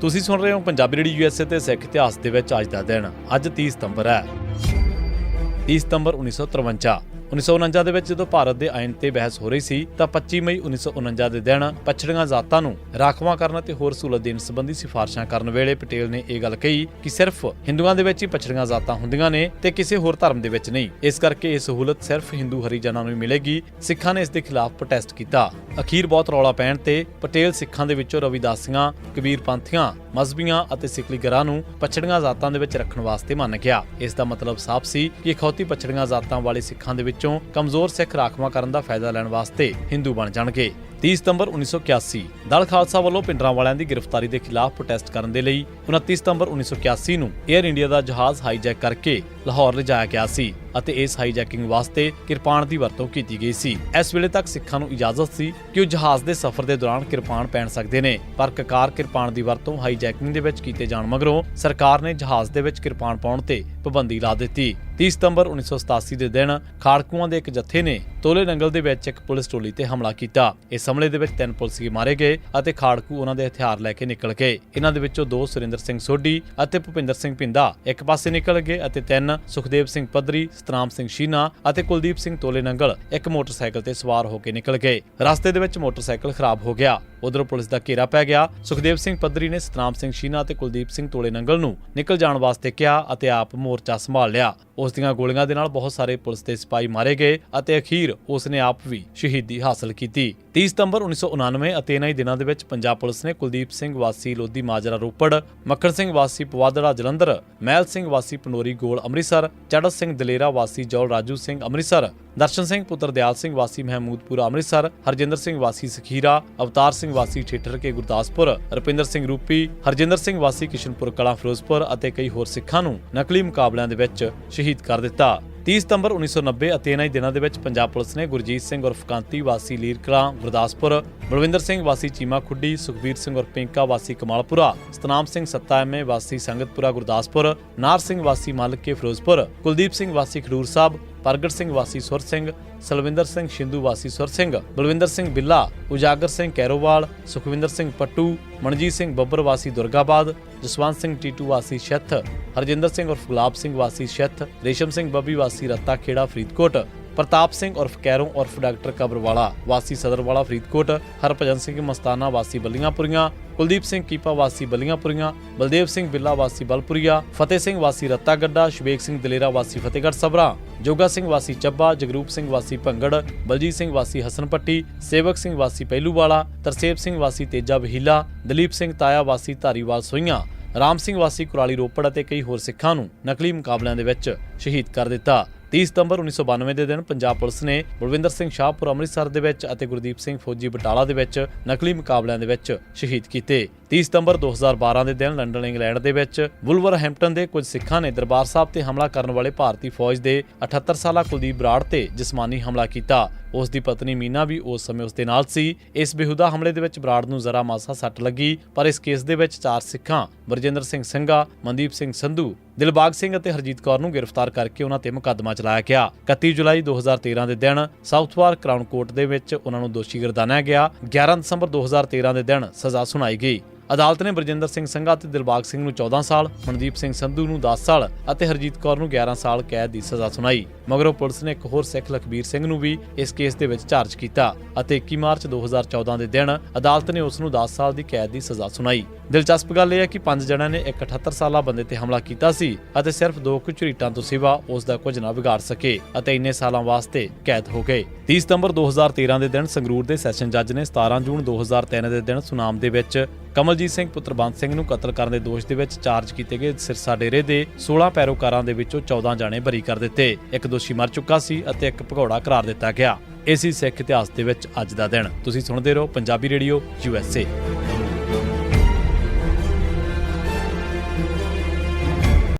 ਤੁਸੀਂ ਸੁਣ ਰਹੇ ਹੋ ਪੰਜਾਬੀ ਰੇਡੀਓ ਯੂਐਸਏ ਤੇ ਸਿੱਖ ਇਤਿਹਾਸ ਦੇ ਵਿੱਚ ਅੱਜ ਦਾ ਦਿਨ, ਅੱਜ 30 ਸਤੰਬਰ ਹੈ। 30 ਸਤੰਬਰ 1953 1949 ਦੇ ਵਿੱਚ ਜਦੋਂ ਭਾਰਤ ਦੇ ਆਇਨ ਤੇ ਬਹਿਸ ਹੋ ਰਹੀ ਸੀ, ਤਾਂ 25 ਮਈ 1949 ਦੇ ਦਿਨ ਪਛੜੀਆਂ ਜ਼ਾਤਾਂ ਨੂੰ ਰਾਖਵਾਂ ਕਰਨ ਅਤੇ ਹੋਰ ਸਹੂਲਤ ਦੇਣ ਸੰਬੰਧੀ ਸਿਫਾਰਸ਼ਾਂ ਕਰਨ ਵੇਲੇ ਪਟੇਲ ਨੇ ਇਹ ਗੱਲ ਕਹੀ ਕਿ ਸਿਰਫ ਹਿੰਦੂਆਂ ਦੇ ਵਿੱਚ ਹੀ ਪਛੜੀਆਂ ਜ਼ਾਤਾਂ ਹੁੰਦੀਆਂ ਨੇ ਤੇ ਕਿਸੇ ਹੋਰ ਧਰਮ ਦੇ ਵਿੱਚ ਨਹੀਂ। ਇਸ ਕਰਕੇ ਇਹ ਸਹੂਲਤ ਸਿਰਫ ਹਿੰਦੂ ਹਰੀਜਨਾਂ ਨੂੰ ਮਿਲੇਗੀ। ਸਿੱਖਾਂ ਨੇ ਇਸ ਦੇ ਖਿਲਾਫ ਪ੍ਰੋਟੈਸਟ ਕੀਤਾ। ਅਖੀਰ ਬਹੁਤ ਰੌਲਾ ਪੈਣ ਤੇ ਪਟੇਲ ਸਿੱਖਾਂ ਦੇ ਵਿੱਚੋਂ ਰਵਿਦਾਸੀਆਂ ਕਬੀਰ ਪੰਥੀਆਂ ਮਜ਼ਬੀਆਂ ਅਤੇ ਸਿੱਖਲੀ ਗਰਾਂ ਨੂੰ ਪਛੜੀਆਂ ਜ਼ਾਤਾਂ ਦੇ ਵਿੱਚ ਰੱਖਣ ਵਾਸਤੇ ਮੰਨ ਗਿਆ। ਇਸ ਦਾ ਮਤਲਬ ਸਾਫ਼ ਸੀ ਕਿ ਇਖੌਤੀ ਪਛੜੀਆਂ ਜ਼ਾਤਾਂ ਵਾਲੇ ਸਿੱਖਾਂ ਦੇ ਵਿੱਚ ਕਮਜ਼ੋਰ ਸਿੱਖ ਰਾਖਵਾਂ ਕਰਨ ਦਾ ਫਾਇਦਾ ਲੈਣ ਵਾਸਤੇ ਹਿੰਦੂ ਬਣ ਜਾਣਗੇ। 30 ਸਤੰਬਰ 1981 ਦਲ ਖਾਲਸਾ ਵੱਲੋਂ ਪਿੰਡਰਾਂ ਵਾਲਿਆਂ ਦੀ ਗ੍ਰਿਫਤਾਰੀ ਦੇ ਖਿਲਾਫ ਪ੍ਰੋਟੈਸਟ ਕਰਨ ਦੇ ਲਈ 29 ਸਤੰਬਰ 1981 ਨੂੰ 에ਅਰ ਇੰਡੀਆ ਦਾ ਜਹਾਜ਼ ਹਾਈਜੈਕ ਕਰਕੇ ਲਾਹੌਰ ਲਿਜਾਇਆ ਗਿਆ ਸੀ ਅਤੇ ਇਸ ਹਾਈਜੈਕਿੰਗ ਵਾਸਤੇ ਕਿਰਪਾਨ ਦੀ ਵਰਤੋਂ ਕੀਤੀ ਗਈ ਸੀ। ਇਸ ਵੇਲੇ ਤੱਕ ਸਿੱਖਾਂ ਨੂੰ ਇਜਾਜ਼ਤ ਸੀ ਕਿ ਉਹ ਜਹਾਜ਼ ਦੇ ਸਫ਼ਰ ਦੇ ਦੌਰਾਨ ਕਿਰਪਾਨ ਪਹਿਨ ਸਕਦੇ ਨੇ, ਪਰ ਕਕਾਰ ਕਿਰਪਾਨ ਦੀ ਵਰਤੋਂ ਹਾਈਜੈਕਿੰਗ ਦੇ ਵਿੱਚ ਕੀਤੇ ਜਾਣ ਮਗਰੋਂ ਸਰਕਾਰ ਨੇ ਜਹਾਜ਼ ਦੇ ਵਿੱਚ ਕਿਰਪਾਨ ਪਾਉਣ ਤੇ ਪਾਬੰਦੀ ਲਾ ਦਿੱਤੀ। 30 ਸਤੰਬਰ 1987 ਦੇ ਦਿਨ ਖਾੜਕੂਆਂ ਦੇ ਇੱਕ ਜੱਥੇ ਨੇ ਤੋਲੇ ਨੰਗਲ ਦੇ ਵਿੱਚ ਇੱਕ ਪੁਲਿਸ ਟੋਲੀ ਤੇ ਹਮਲਾ ਕੀਤਾ। ਇਸ ਹਮਲੇ ਦੇ ਵਿੱਚ ਤਿੰਨ ਪੁਲਿਸੀ ਮਾਰੇ ਗਏ ਅਤੇ ਖਾੜਕੂ ਉਹਨਾਂ ਦੇ ਹਥਿਆਰ ਲੈ ਕੇ ਨਿਕਲ ਗਏ। ਇਹਨਾਂ ਦੇ ਵਿੱਚੋਂ ਦੋ ਸੁਰਿੰਦਰ ਸਿੰਘ ਸੋਢੀ ਅਤੇ ਭੁਪਿੰਦਰ ਸਿੰਘ ਪਿੰਦਾ ਇੱਕ ਪਾਸੇ ਨਿਕਲ ਗਏ ਅਤੇ ਤਿੰਨ ਸੁਖਦੇਵ ਸਿੰਘ ਪੱਧਰੀ, ਸਤਨਾਮ ਸਿੰਘ ਸ਼ੀਨਾ ਅਤੇ ਕੁਲਦੀਪ ਸਿੰਘ ਤੋਲੇ ਨੰਗਲ ਇੱਕ ਮੋਟਰਸਾਈਕਲ ਤੇ ਸਵਾਰ ਹੋ ਕੇ ਨਿਕਲ ਗਏ। ਰਸਤੇ ਦੇ ਵਿੱਚ ਮੋਟਰਸਾਈਕਲ ਖਰਾਬ ਹੋ ਗਿਆ। ਉਧਰੋਂ ਪੁਲਿਸ ਦਾ ਘੇਰਾ ਪੈ ਗਿਆ। ਸੁਖਦੇਵ ਸਿੰਘ ਪੱਧਰੀ ਨੇ ਸਤਨਾਮ ਸਿੰਘ ਸ਼ੀਨਾ ਅਤੇ ਕੁਲਦੀਪ ਸਿੰਘ ਤੋਲੇ ਨੰਗਲ ਨੂੰ ਨਿਕਲ ਜਾਣ ਵਾਸਤੇ ਕਿਹਾ ਅਤੇ ਆਪ ਮੋਰਚਾ ਸੰਭਾਲ ਲਿਆ। ਉਸ ਦੀਆਂ ਗੋਲੀਆਂ ਦੇ ਨਾਲ ਬਹੁਤ ਸਾਰੇ ਪੁਲਿਸ ਦੇ ਸਿਪਾਹੀ ਮਾਰੇ ਗਏ ਅਤੇ ਅਖੀਰ ਉਸ ਨੇ ਆਪ ਵੀ ਸ਼ਹੀਦੀ ਹਾਸਲ ਕੀਤੀ। 30 ਸਤੰਬਰ 1999 ਅਤੇ ਇਹਨਾਂ ਹੀ ਦਿਨਾਂ ਦੇ ਵਿੱਚ ਪੰਜਾਬ ਪੁਲਿਸ ਨੇ ਕੁਲਦੀਪ ਸਿੰਘ ਵਾਸੀ ਲੋਧੀ ਮਾਜਰਾ ਰੋਪੜ, ਮੱਖਣ ਸਿੰਘ ਵਾਸੀ ਪਵਾਦੜਾ ਜਲੰਧਰ, ਮਹਿਲ ਸਿੰਘ ਵਾਸੀ ਪਨੋਰੀ ਗੋਲ ਅੰਮ੍ਰਿਤਸਰ ਚੜ੍ਹਤ ਸਿੰਘ ਦਲੇਰਾ ਵਾਸੀ ਜੌਲ ਰਾਜੂ ਸਿੰਘ ਅੰਮ੍ਰਿਤਸਰ, ਦਰਸ਼ਨ ਸਿੰਘ ਪੁੱਤਰ ਦਿਆਲ ਸਿੰਘ ਵਾਸੀ ਮਹਿਮੂਦਪੁਰਾ ਅੰਮ੍ਰਿਤਸਰ, ਹਰਜਿੰਦਰ ਸਿੰਘ ਵਾਸੀ ਸਖੀਰਾ, ਅਵਤਾਰ ਸਿੰਘ ਵਾਸੀ ਠੇਠਰ ਕੇ ਗੁਰਦਾਸਪੁਰ, ਰੁਪਿੰਦਰ ਸਿੰਘ ਰੂਪੀ, ਹਰਜਿੰਦਰ ਸਿੰਘ ਵਾਸੀ ਕਿਸ਼ਨਪੁਰ ਕਲਾਂ ਫਿਰੋਜ਼ਪੁਰ ਅਤੇ ਕਈ ਹੋਰ ਸਿੱਖਾਂ ਨੂੰ ਨਕਲੀ ਮੁਕਾਬਲਿਆਂ ਦੇ ਵਿੱਚ ਸ਼ਹੀਦ ਕਰ ਦਿੱਤਾ। 30 ਸਤੰਬਰ 1990 ਅਤੇ ਇਹਨਾਂ ਹੀ ਦਿਨਾਂ ਦੇ ਵਿੱਚ ਪੰਜਾਬ ਪੁਲਿਸ ਨੇ ਗੁਰਜੀਤ ਸਿੰਘ ਉਰਫ ਕਾਂਤੀ, ਵਾਸੀ ਲੀਰਕਰਾਂ ਗੁਰਦਾਸਪੁਰ, ਬਲਵਿੰਦਰ ਸਿੰਘ, ਵਾਸੀ ਚੀਮਾ ਖੁੱਡੀ, ਸੁਖਬੀਰ ਸਿੰਘ ਉਰਫ ਪਿੰਕਾ, ਵਾਸੀ ਕਮਾਲਪੁਰਾ, ਸਤਨਾਮ ਸਿੰਘ ਸੱਤਾ ਐਮਏ ਵਾਸੀ ਸੰਗਤਪੁਰਾ, ਗੁਰਦਾਸਪੁਰ, ਨਾਰ ਸਿੰਘ, ਵਾਸੀ ਮਾਲਕੇ ਫਿਰੋਜ਼ਪੁਰ, ਕੁਲਦੀਪ ਸਿੰਘ, ਵਾਸੀ ਖਡੂਰ ਸਾਹਿਬ, ਪ੍ਰਗਟ ਸਿੰਘ, ਵਾਸੀ ਸੁਰ ਸਿੰਘ ਸਲਵਿੰਦਰ ਸਿੰਘ ਸ਼ਿੰਦੂ, ਵਾਸੀ ਸੁਰ ਸਿੰਘ, ਬਲਵਿੰਦਰ ਸਿੰਘ ਬਿੱਲਾ, ਉਜਾਗਰ ਸਿੰਘ ਕੈਰੋਵਾਲ, ਸੁਖਵਿੰਦਰ ਸਿੰਘ ਪੱਟੂ, ਮਨਜੀਤ ਸਿੰਘ ਬੱਬਰ, ਵਾਸੀ ਦੁਰਗਾਬਾਦ, ਜਸਵੰਤ ਸਿੰਘ ਟੀਟੂ, ਵਾਸੀ ਸ਼ੱਥ ਹਰਜਿੰਦਰ ਸਿੰਘ ਉਰਫ ਗੁਲਾਬ ਸਿੰਘ, ਵਾਸੀ ਸ਼ੱਥ ਰੇਸ਼ਮ ਸਿੰਘ ਬੱਬੀ, ਵਾਸੀ ਰੱਤਾ ਖੇੜਾ, ਫਰੀਦਕੋਟ। ਪ੍ਰਤਾਪ ਸਿੰਘ ਉਰਫ ਕੈਰੋਂ ਉਰਫ ਡਾਕਟਰ ਕਬਰਵਾਲਾ, ਵਾਸੀ ਸਦਰਵਾਲਾ, ਫਰੀਦਕੋਟ, ਹਰਭਜਨ ਸਿੰਘ ਮਸਤਾਨਾ, ਵਾਸੀ ਬੱਲੀਆਂਪੁਰੀਆਂ, ਕੁਲਦੀਪ ਸਿੰਘ ਕੀਪਾ, ਵਾਸੀ ਬੱਲੀਆਂਪੁਰੀਆਂ, ਬਲਦੇਵ ਸਿੰਘ ਬਿੱਲਾ, ਵਾਸੀ ਬਲਪੁਰੀਆ, ਫਤਿਹ ਸਿੰਘ, ਵਾਸੀ ਰੱਤਾ ਗੱਡਾ ਸ਼ਵੇਕ ਸਿੰਘ ਦਲੇਰਾ, ਵਾਸੀ ਫਤਿਹਗੜ੍ਹ ਸਭਰਾ, ਜੋਗਾ ਸਿੰਘ, ਵਾਸੀ ਚੱਬਾ, ਜਗਰੂਪ ਸਿੰਘ, ਵਾਸੀ ਭੰਗੜ, ਬਲਜੀਤ ਸਿੰਘ, ਵਾਸੀ ਹਸਨਪੱਟੀ, ਸੇਵਕ ਸਿੰਘ, ਵਾਸੀ ਪਹਿਲੂਵਾਲਾ ਤਰਸੇਬ ਸਿੰਘ, ਵਾਸੀ ਤੇਜਾ ਵਹੀਲਾ, ਦਲੀਪ ਸਿੰਘ ਤਾਇਆ, ਵਾਸੀ ਧਾਰੀਵਾਲ ਸੋਈਆਂ ਰਾਮ ਸਿੰਘ, ਵਾਸੀ ਕੁਰਾਲੀ ਰੋਪੜ ਅਤੇ ਕਈ ਹੋਰ ਸਿੱਖਾਂ ਨੂੰ ਨਕਲੀ ਮੁਕਾਬਲਿਆਂ ਦੇ ਵਿੱਚ ਸ਼ਹੀਦ ਕਰ ਦਿੱਤਾ। 30 ਸਤੰਬਰ 1992 ਦੇ ਦਿਨ ਪੰਜਾਬ ਪੁਲਿਸ ਨੇ ਬਲਵਿੰਦਰ ਸਿੰਘ ਸ਼ਾਹਪੁਰ ਅੰਮ੍ਰਿਤਸਰ ਦੇ ਵਿੱਚ ਅਤੇ ਗੁਰਦੀਪ ਸਿੰਘ ਫੌਜੀ ਬਟਾਲਾ ਦੇ ਵਿੱਚ ਨਕਲੀ ਮੁਕਾਬਲਿਆਂ ਦੇ ਵਿੱਚ ਸ਼ਹੀਦ ਕੀਤੇ। 30 ਸਤੰਬਰ 2012 ਦੇ ਦਿਨ ਲੰਡਨ, ਇੰਗਲੈਂਡ ਦੇ ਵਿੱਚ ਵੁਲਵਰਹੈਂਪਟਨ ਦੇ ਕੁਝ ਸਿੱਖਾਂ ਨੇ ਦਰਬਾਰ ਸਾਹਿਬ ਤੇ ਹਮਲਾ ਕਰਨ ਵਾਲੇ ਭਾਰਤੀ ਫੌਜ ਦੇ 78 ਸਾਲਾ ਕੁਲਦੀਪ ਬਰਾੜ ਤੇ ਜਿਸਮਾਨੀ ਹਮਲਾ ਕੀਤਾ। ਉਸ ਦੀ ਪਤਨੀ ਮੀਨਾ ਵੀ ਉਸ ਸਮੇਂ ਉਸ ਦੇ ਨਾਲ ਸੀ। ਇਸ ਬੇਹੂਦਾ ਹਮਲੇ ਦੇ ਵਿੱਚ ਬਰਾੜ ਨੂੰ ਜ਼ਰਾ ਮਾਸਾ ਸੱਟ ਲੱਗੀ, ਪਰ ਇਸ ਕੇਸ ਦੇ ਵਿੱਚ ਚਾਰ ਸਿੱਖਾਂ, ਬਰਜਿੰਦਰ ਸਿੰਘ ਸਿੰਘਾ, ਮਨਦੀਪ ਸਿੰਘ ਸੰਧੂ, ਦਿਲਬਾਗ ਸਿੰਘ ਅਤੇ ਹਰਜੀਤ ਕੌਰ ਨੂੰ ਗ੍ਰਿਫਤਾਰ ਕਰਕੇ ਉਹਨਾਂ ਤੇ ਮੁਕੱਦਮਾ ਚਲਾਇਆ ਗਿਆ। 31 ਜੁਲਾਈ 2013 ਦੇ ਦਿਨ ਸਾਊਥਵਾਰ ਕਰਾਊਨ ਕੋਰਟ ਦੇ ਵਿੱਚ ਉਹਨਾਂ ਨੂੰ ਦੋਸ਼ੀ ਗਰਦਾਨਿਆ ਗਿਆ। 11 ਦਸੰਬਰ 2013 ਦੇ ਦਿਨ ਸਜ਼ਾ ਸੁਣਾਈ ਗਈ। ਅਦਾਲਤ ਨੇ ਬਰਜਿੰਦਰ ਸਿੰਘ ਸੰਘਾ ਅਤੇ ਦਿਲਬਾਗ ਸਿੰਘ ਨੂੰ 14 ਸਾਲ, ਮਨਦੀਪ ਸਿੰਘ ਸੰਧੂ ਨੂੰ 10 ਸਾਲ ਅਤੇ ਹਰਜੀਤ ਕੌਰ ਨੂੰ 11 ਸਾਲ ਕੈਦ ਦੀ ਸਜ਼ਾ ਸੁਣਾਈ। ਮਗਰੋਂ ਪੁਲਿਸ ਨੇ ਇੱਕ ਹੋਰ ਸਿੱਖ ਲਖਬੀਰ ਸਿੰਘ ਨੂੰ ਵੀ ਇਸ ਕੇਸ ਦੇ ਵਿੱਚ ਚਾਰਜ ਕੀਤਾ ਅਤੇ 21 ਮਾਰਚ 2014 ਦੇ ਦਿਨ ਅਦਾਲਤ ਨੇ ਉਸ ਨੂੰ 10 ਸਾਲ ਦੀ ਕੈਦ ਦੀ ਸਜ਼ਾ ਸੁਣਾਈ। ਦਿਲਚਸਪ ਗੱਲ ਇਹ ਹੈ ਕਿ ਪੰਜ ਜਣਿਆਂ ਨੇ ਇੱਕ 78 ਸਾਲਾ ਬੰਦੇ ਤੇ ਹਮਲਾ ਕੀਤਾ ਸੀ ਅਤੇ ਸਿਰਫ ਦੋ ਕੁ ਝਰੀਟਾਂ ਤੋਂ ਸਿਵਾ ਉਸ ਦਾ ਕੁਝ ਨਾ ਵਿਗਾੜ ਸਕੇ ਅਤੇ ਇੰਨੇ ਸਾਲਾਂ ਵਾਸਤੇ ਕੈਦ ਹੋ ਗਏ। 30 ਸਤੰਬਰ 2013 ਦੇ ਦਿਨ ਸੰਗਰੂਰ ਦੇ ਸੈਸ਼ਨ ਜੱਜ ਨੇ 17 ਜੂਨ 2003 ਦੇ ਦਿਨ ਸੁਨਾਮ ਦੇ ਵਿੱਚ ਕਮਲਜੀਤ ਸਿੰਘ, ਪੁੱਤਰ ਬੰਦ ਸਿੰਘ ਨੂੰ ਕਤਲ ਕਰਨ ਦੇ ਦੋਸ਼ ਦੇ ਵਿੱਚ ਚਾਰਜ ਕੀਤੇ ਗਏ ਸਿਰਸਾ ਡੇਰੇ ਦੇ 16 ਪੈਰੋਕਾਰਾਂ ਦੇ ਵਿੱਚੋਂ 14 ਜਾਣੇ ਬਰੀ ਕਰ ਦਿੱਤੇ। ਇੱਕ ਦੋਸ਼ੀ ਮਰ ਚੁੱਕਾ ਸੀ ਅਤੇ ਇੱਕ ਭਗੌੜਾ ਕਰਾਰ ਦਿੱਤਾ ਗਿਆ। ਇਸੇ ਸਿੱਖ ਇਤਿਹਾਸ ਦੇ ਵਿੱਚ ਅੱਜ ਦਾ ਦਿਨ। ਤੁਸੀਂ ਸੁਣਦੇ ਰਹੋ ਪੰਜਾਬੀ ਰੇਡੀਓ ਯੂਐਸਏ